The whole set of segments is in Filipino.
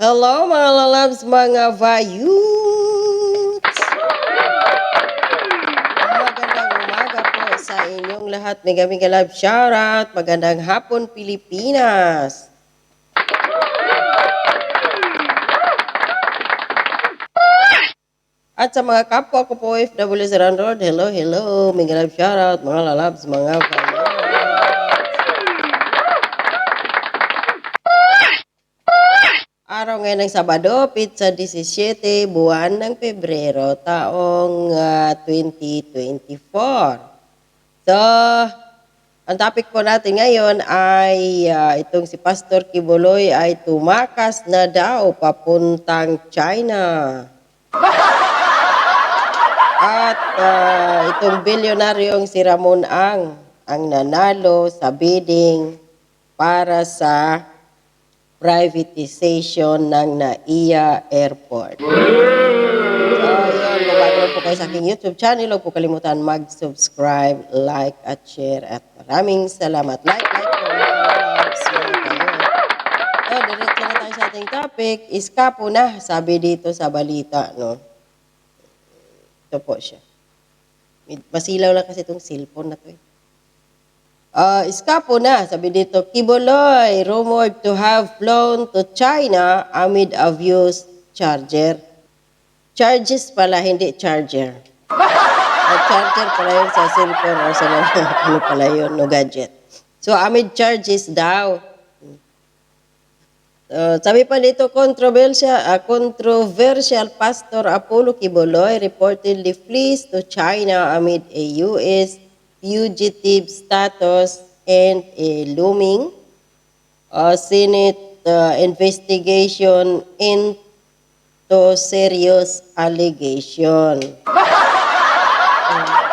Hello mga lalabs, mga vayuts! Magandang umaga po sa inyong lahat. Mega mega love shoutout. Magandang hapon Pilipinas. At sa mga kapwa ko po OFW sa Road, hello, hello. Mega love shoutout, mga lalabs, mga vayuts. Araw ngayon ng Sabado, pizza 17, buwan ng Pebrero, taong ah, 2024. So, ang topic po natin ngayon ay ah, itong si Pastor Kibuloy ay tumakas na daw papuntang China. At ah, itong bilyonaryong si Ramon Ang ang nanalo sa bidding para sa privatization ng NAIA Airport. So, yun. Kung bago lang po kayo sa aking YouTube channel, huwag po kalimutan mag-subscribe, like, at share. At maraming salamat. Like, like. So, diretso na tayo sa ating topic. Iska po na, sabi dito sa balita, no? Ito po siya. Masilaw lang kasi itong cellphone na to eh. Uh, iskapo na, sabi dito, Kiboloy, rumored to have flown to China amid abuse charger. Charges pala, hindi charger. At charger pala yun sa cellphone o sa ano pala yun, no gadget. So, amid charges daw. Uh, sabi pa dito, controversial, uh, controversial Pastor Apollo Kiboloy reportedly flees to China amid a U.S. fugitive status and a looming uh, Senate uh, investigation into serious allegation.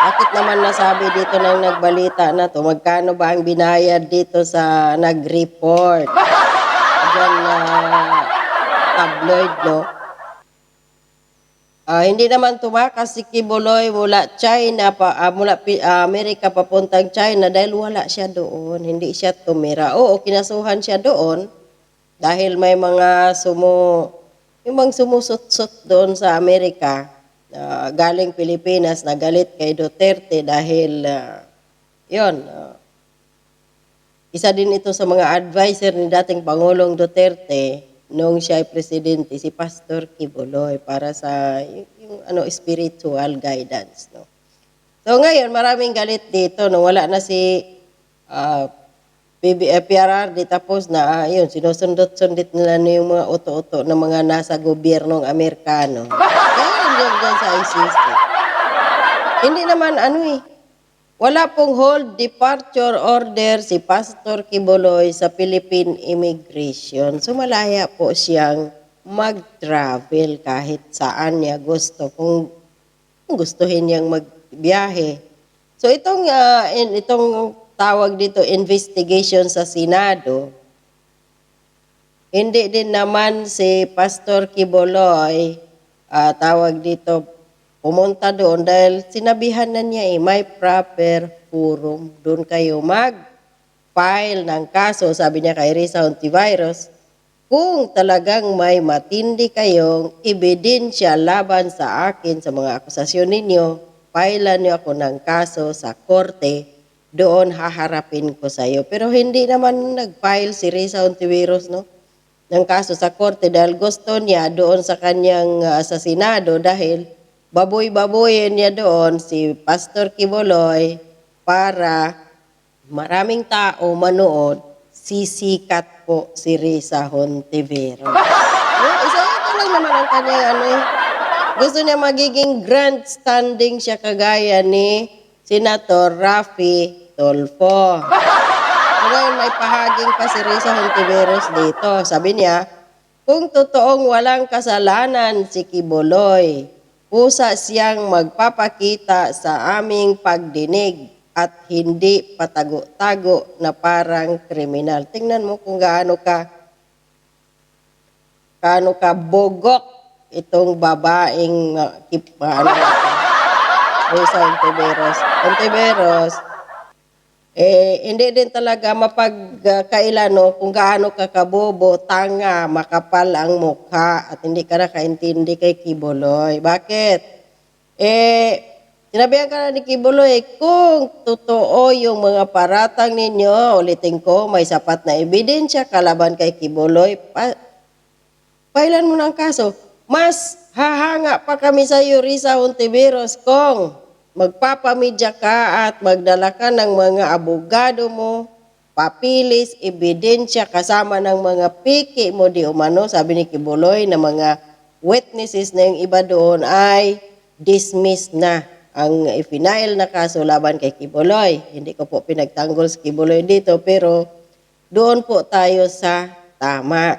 Bakit naman nasabi dito ng nagbalita na to? Magkano ba ang binayad dito sa nag-report? Diyan na tabloid, no? Ah, hindi naman tumakas si Kibuloy. Mula China pa ah, mula ah, Amerika papuntang China dahil wala siya doon, hindi siya tumira. Oo, kinasuhan siya doon dahil may mga sumo yung mga sumusot-sot doon sa Amerika na galing Pilipinas na galit kay Duterte dahil ah, yun, ah, isa din ito sa mga advisor ni dating Pangulong Duterte nung siya ay presidente, si Pastor Kibuloy para sa yung, yung ano spiritual guidance, no. So ngayon, maraming galit dito nung wala na si ah, PB, eh, PRRD tapos na, ah, yun, sinusundot-sundit nila na yung mga uto-uto ng mga nasa gobyernong Amerikano. Kaya yun dyan sa ICC. Hindi naman ano eh, wala pong hold departure order si Pastor Kibuloy sa Philippine Immigration. So malaya po siyang mag-travel kahit saan niya gusto kung, gustuhin niyang magbiyahe. So itong ah, in- itong tawag dito investigation sa Senado, hindi din naman si Pastor Kibuloy ah, tawag dito pumunta doon dahil sinabihan na niya eh, may proper forum. Doon kayo mag-file ng kaso, sabi niya kay Risa Hontivirus, kung talagang may matindi kayong ebidensya laban sa akin sa mga akusasyon ninyo, file niyo ako ng kaso sa korte, doon haharapin ko sa iyo. Pero hindi naman nag-file si Risa Hontivirus, no? ng kaso sa korte dahil gusto niya doon sa kanyang sa Senado dahil baboy-baboyin niya doon si Pastor Kiboloy para maraming tao manood, sisikat po si Risa Hontivero. no, isa ito lang naman ang kanyang ano eh. Gusto niya magiging grandstanding siya kagaya ni Senator Rafi Tolfo. Ngayon may pahaging pa si Risa Hontiveros dito. Sabi niya, kung totoong walang kasalanan si Kiboloy, pusa siyang magpapakita sa aming pagdinig at hindi patago-tago na parang kriminal. Tingnan mo kung gaano ka gaano ka bogok itong babaeng uh, kip, ano, Risa Hontiveros. Hontiveros, eh, hindi din talaga mapagkailan no, kung gaano ka kabobo, tanga, makapal ang mukha at hindi ka nakaintindi kay Kibuloy. Bakit? Eh, sinabihan ka na ni Kibuloy, kung totoo yung mga paratang ninyo, ulitin ko, may sapat na ebidensya kalaban kay Kibuloy, pa, Pailan mo ng kaso. Mas hahanga pa kami sa iyo, Risa Hontiveros, kung magpapamedya ka at magdala ka ng mga abogado mo, papilis, ebidensya, kasama ng mga piki mo di umano, sabi ni Kibuloy, na mga witnesses na yung iba doon ay dismiss na ang final na kaso laban kay Kibuloy. Hindi ko po pinagtanggol si Kibuloy dito, pero doon po tayo sa tama.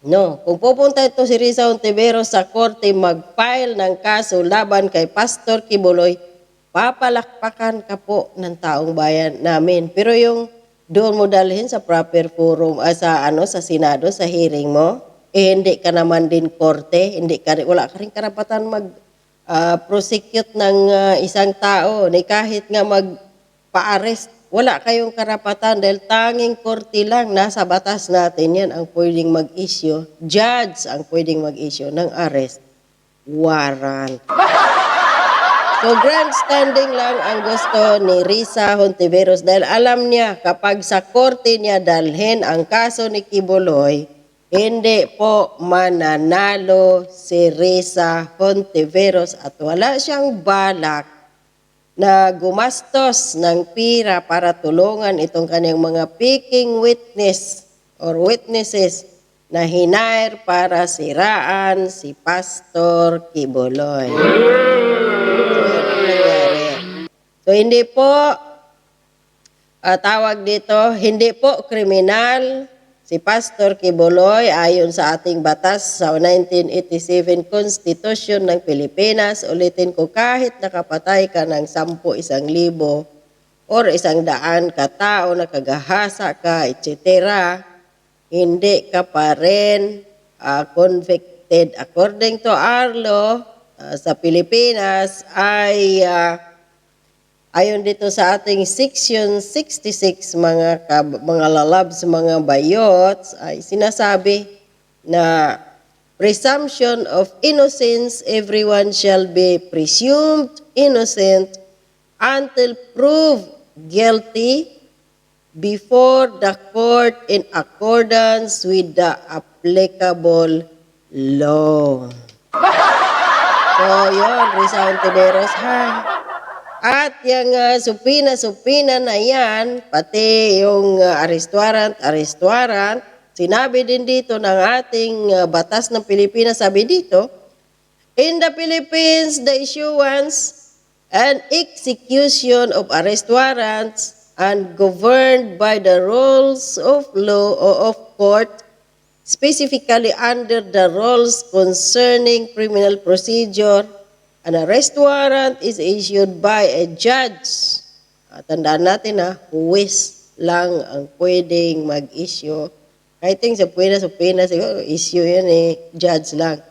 No, kung pupunta ito si Risa Ontiveros sa korte mag-file ng kaso laban kay Pastor Kibuloy, papalakpakan ka po ng taong bayan namin. Pero yung doon mo dalhin sa proper forum, ah, sa ano sa Senado, sa hearing mo, eh hindi ka naman din korte, hindi ka wala ka rin karapatan mag ah, prosecute ng ah, isang tao, ni kahit nga magpa-arrest wala kayong karapatan dahil tanging korte lang, nasa batas natin yan ang pwedeng mag-issue, judge ang pwedeng mag-issue ng arrest warrant. So grandstanding lang ang gusto ni Risa Hontiveros dahil alam niya kapag sa korte niya dalhin ang kaso ni Kibuloy, hindi po mananalo si Risa Hontiveros at wala siyang balak na gumastos ng pira para tulungan itong kanyang mga picking witness or witnesses na hinair para siraan si Pastor Kibuloy. Nangyari. So, hindi po, ah, tawag dito, hindi po kriminal si Pastor Kibuloy ayon sa ating batas sa 1987 Constitution ng Pilipinas. Ulitin ko, kahit nakapatay ka ng sampu, isang libo, or isang daan katao, nakagahasa ka, etc., hindi ka pa rin ah, convicted. According to our law, ah, sa Pilipinas ay ah, ayon dito sa ating section 66 mga kab- mga lalabs, mga bayots ay sinasabi na presumption of innocence everyone shall be presumed innocent until proved guilty before the court in accordance with the applicable law. So, yun, Risa Ontiveros, ha? At yung uh, supina-supina na yan, pati yung uh, arrest warrant, arrest warrant, sinabi din dito ng ating uh, batas ng Pilipinas, sabi dito, In the Philippines, the issuance and execution of arrest warrants and governed by the rules of law or of court, specifically under the rules concerning criminal procedure, an arrest warrant is issued by a judge. At tandaan natin na huwis lang ang pwedeng mag-issue. Kahit yung sa pwede sa pwede, siguro issue yan eh, judge lang.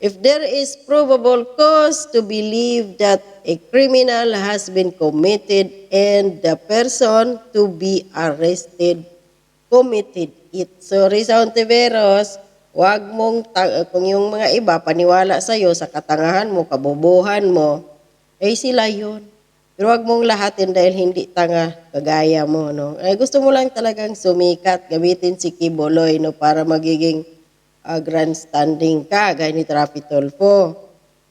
If there is probable cause to believe that a criminal has been committed and the person to be arrested committed it. So, Risa Ontiveros, wag mong, kung yung mga iba paniwala sa'yo sa katangahan mo, kabubuhan mo, eh sila yun. Pero wag mong lahatin dahil hindi tanga kagaya mo, no? Eh, gusto mo lang talagang sumikat, gamitin si Kiboloy, no, para magiging ah, grandstanding ka, gaya ni Trapi Tolfo.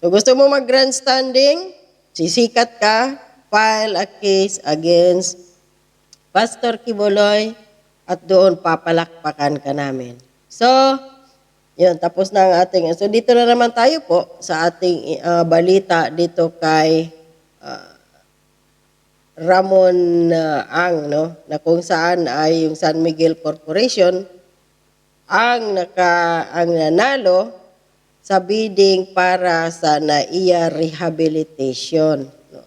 So, gusto mo mag-grandstanding, sisikat ka, file a case against Pastor Kiboloy, at doon papalakpakan ka namin. So, yun, tapos na ang ating, so dito na naman tayo po sa ating ah, balita dito kay ah, Ramon ah, Ang, no? Na kung saan ay yung San Miguel Corporation ang naka ang nanalo sa bidding para sa NAIA rehabilitation. No?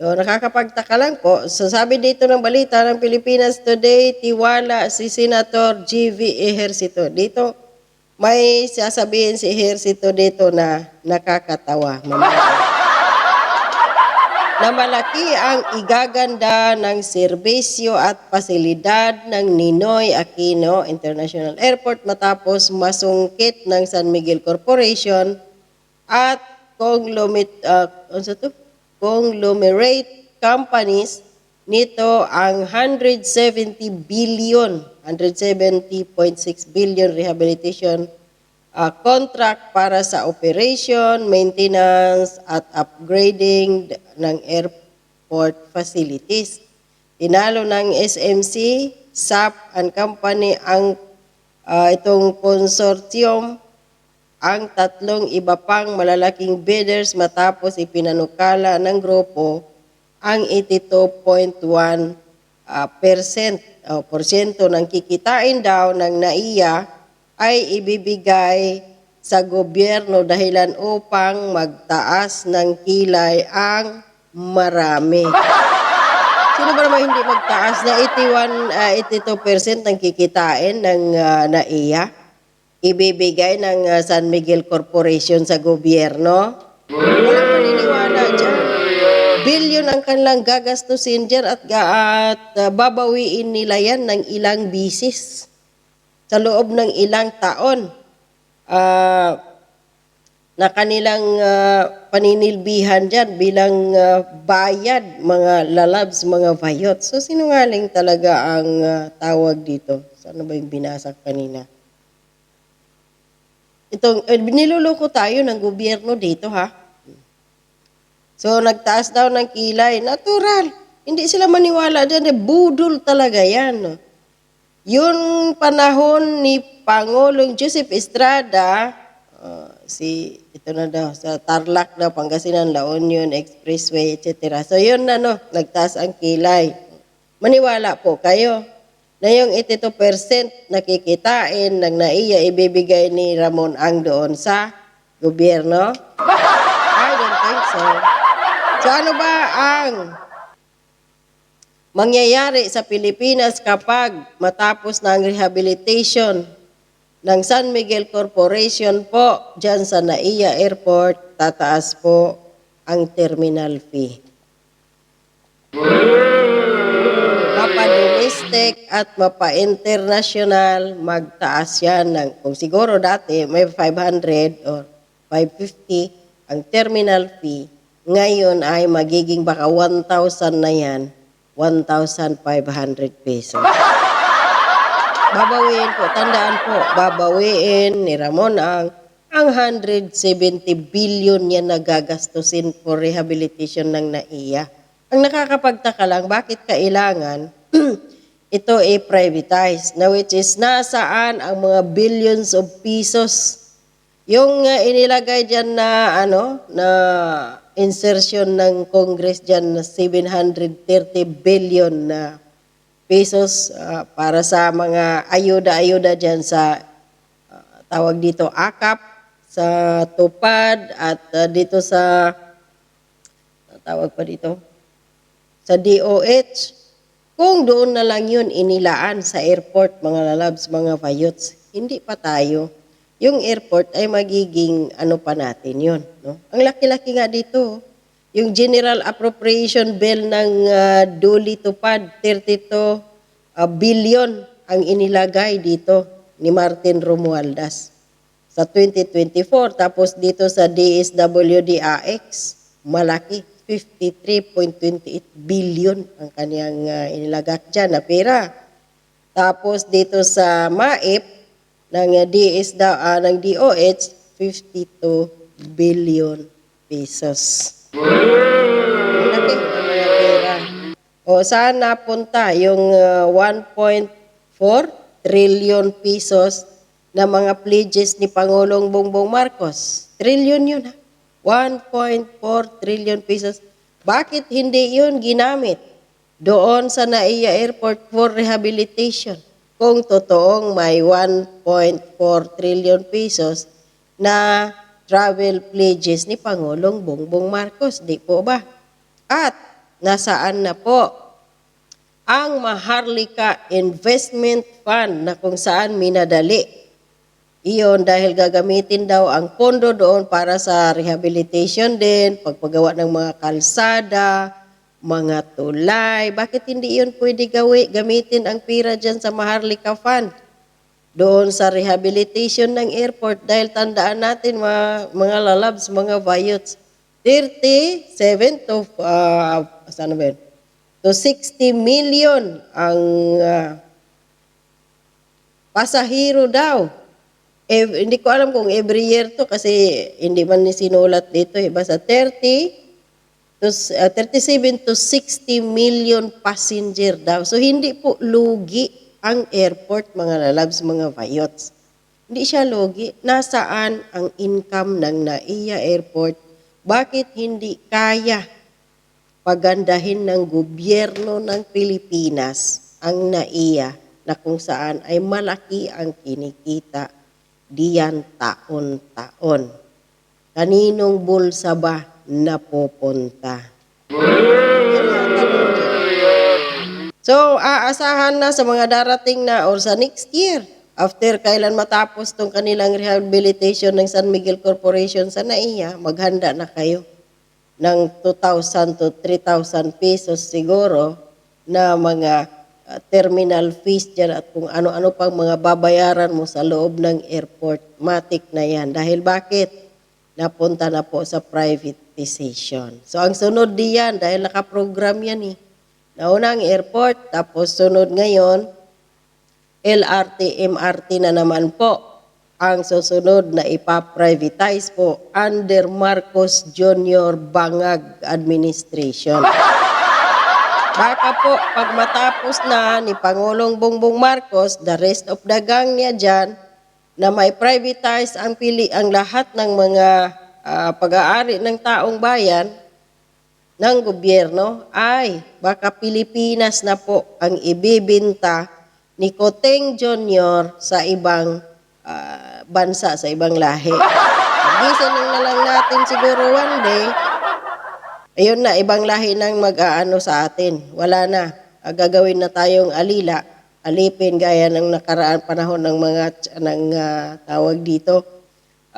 So nakakapagtaka lang po. So sabi dito ng balita ng Pilipinas Today, tiwala si Senator G.V. Ejercito. Dito may sasabihin si Ejercito dito na nakakatawa. Na malaki ang igaganda ng serbisyo at pasilidad ng Ninoy Aquino International Airport matapos masungkit ng San Miguel Corporation at conglomit, uh, ano sa to? conglomerate companies nito ang 170 billion, 170.6 billion rehabilitation uh, contract para sa operation, maintenance at upgrading ng airport facilities. Tinalo ng SMC, SAP and company ang uh, itong consortium ang tatlong iba pang malalaking bidders matapos ipinanukala ng grupo ang 82.1 ah, percent o porsyento ng kikitain daw ng NAIA ay ibibigay sa gobyerno dahilan upang magtaas ng kilay ang marami. Sino ba naman hindi magtaas na 81, ah, 82% ng kikitain ng ah, NAIA? Ibibigay ng ah, San Miguel Corporation sa gobyerno? Bilyon ang kanilang gagastusin dyan at, at ah, babawiin nila yan ng ilang bisis sa loob ng ilang taon. Ah, na kanilang ah, paninilbihan dyan bilang ah, bayad, mga lalabs, mga vayot. So, sinungaling talaga ang ah, tawag dito. Sana ba yung binasa kanina? Itong, eh, niluloko tayo ng gobyerno dito, ha? So, nagtaas daw ng kilay. Natural. Hindi sila maniwala dyan. Eh, budol talaga yan. Yung panahon ni Pangulong Joseph Estrada, ah, si, ito na daw, sa Tarlac daw, Pangasinan, La Union, Expressway, etc. So, yun na, no, nagtaas ang kilay. Maniwala po kayo na yung 82% nakikitain ng naiya ibibigay ni Ramon Ang doon sa gobyerno? I don't think so. So ano ba ang mangyayari sa Pilipinas kapag matapos na ang rehabilitation ng San Miguel Corporation po dyan sa NAIA Airport, tataas po ang terminal fee. Mapa-domestic at mapa-international, magtaas yan ng, kung siguro dati may 500 or 550 ang terminal fee, ngayon ay magiging baka 1,000 na yan, 1,500 pesos. Babawiin po, tandaan po, babawiin ni Ramon ang ang 170 billion yan na gagastusin for rehabilitation ng NAIA. Ang nakakapagtaka lang, bakit kailangan ito i-privatize na which is nasaan ang mga billions of pesos yung uh, inilagay diyan na ano na insertion ng Congress diyan na 730 billion na pesos ah, para sa mga ayuda-ayuda diyan sa ah, tawag dito AKAP sa tupad at ah, dito sa tawag pa dito? Sa DOH kung doon na lang yun inilaan sa airport mga lalabs mga vayots hindi pa tayo yung airport ay magiging ano pa natin yun no ang laki-laki nga dito yung General Appropriation Bill ng ah, Duli Tupad 32 ah, billion ang inilagay dito ni Martin Romualdez sa 2024 tapos dito sa DSWD-AX malaki 53.28 billion ang kaniyang ah, inilagak dyan na pera. Tapos dito sa MAIP ng DS daw, ah, ng DOH 52 billion pesos. O saan napunta yung ah, 1.4 trillion pesos na mga pledges ni Pangulong Bongbong Marcos? Trillion yun ha. 1.4 trillion pesos. Bakit hindi yun ginamit doon sa NAIA Airport for rehabilitation? Kung totoong may 1.4 trillion pesos na travel pledges ni Pangulong Bongbong Marcos, di po ba? At nasaan na po ang Maharlika Investment Fund na kung saan minadali Iyon dahil gagamitin daw ang pondo doon para sa rehabilitation din, pagpagawa ng mga kalsada, mga tulay. Bakit hindi iyon pwede gawi, gamitin ang pira dyan sa Maharlika Fund? Doon sa rehabilitation ng airport dahil tandaan natin mga, mga lalabs, mga vayots, 37 to, uh, saan ba yun? to 60 million ang ah, pasahero daw. Eh, hindi ko alam kung every year to kasi hindi man ni sinulat dito eh. Basta 30 to, s- ah, 37 to 60 million passenger daw. So hindi po lugi ang airport mga lalabs, mga vayots. Hindi siya lugi. Nasaan ang income ng NAIA Airport? Bakit hindi kaya pagandahin ng gobyerno ng Pilipinas ang NAIA na kung saan ay malaki ang kinikita diyan taon-taon. Kaninong bulsa ba napupunta? So, aasahan na sa mga darating na or sa next year, after kailan matapos tong kanilang rehabilitation ng San Miguel Corporation sa NAIA, maghanda na kayo ng 2,000 to 3,000 pesos siguro na mga uh, terminal fees dyan at kung ano-ano pang mga babayaran mo sa loob ng airport. Matik na yan. Dahil bakit? Napunta na po sa privatization. So ang sunod diyan, dahil nakaprogram yan eh. Nauna ang airport, tapos sunod ngayon, LRT, MRT na naman po ang susunod na ipaprivatize po under Marcos Jr. Bangag Administration. Baka po, pag matapos na ni Pangulong Bongbong Marcos, the rest of the gang niya dyan, na may privatize ang pili ang lahat ng mga ah, pag-aari ng taong bayan ng gobyerno ay baka Pilipinas na po ang ibibinta ni Koteng Jr. sa ibang ah, bansa, sa ibang lahi. Pagising na lang natin siguro one day, ayun na, ibang lahi nang mag-aano sa atin. Wala na. Ah, gagawin na tayong alila, alipin gaya ng nakaraan panahon ng mga ng ah, tawag dito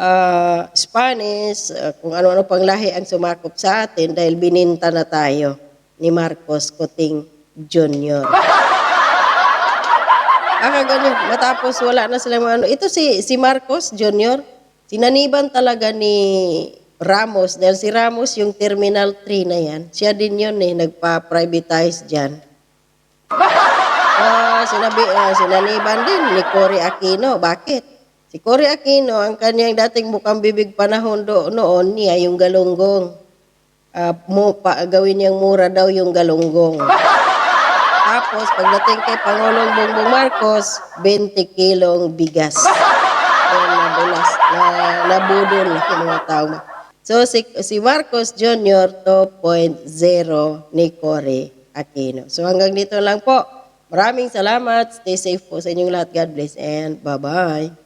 ah, Spanish, ah, kung ano-ano pang lahi ang sumakop sa atin dahil bininta na tayo ni Marcos Coting Jr. Baka ganyan, matapos wala na silang ano. Ito si, si Marcos Jr., sinaniban talaga ni Ramos dahil si Ramos yung Terminal 3 na yan. Siya din yun eh, nagpa-privatize dyan. Ah, sinabi, ah, sinaniban din ni Cory Aquino. Bakit? Si Cory Aquino, ang kanyang dating bukang bibig panahon do, noon niya, yung galunggong. Ah, mo, pa, gawin niyang mura daw yung galunggong. Tapos, pagdating kay Pangulong Bongbong Marcos, 20 kilong bigas. Yung nabulas, na, nabudol yung mga tao. So, si, si Marcos Jr. 2.0 ni Cory Aquino. So, hanggang dito lang po. Maraming salamat. Stay safe po sa inyong lahat. God bless and bye-bye.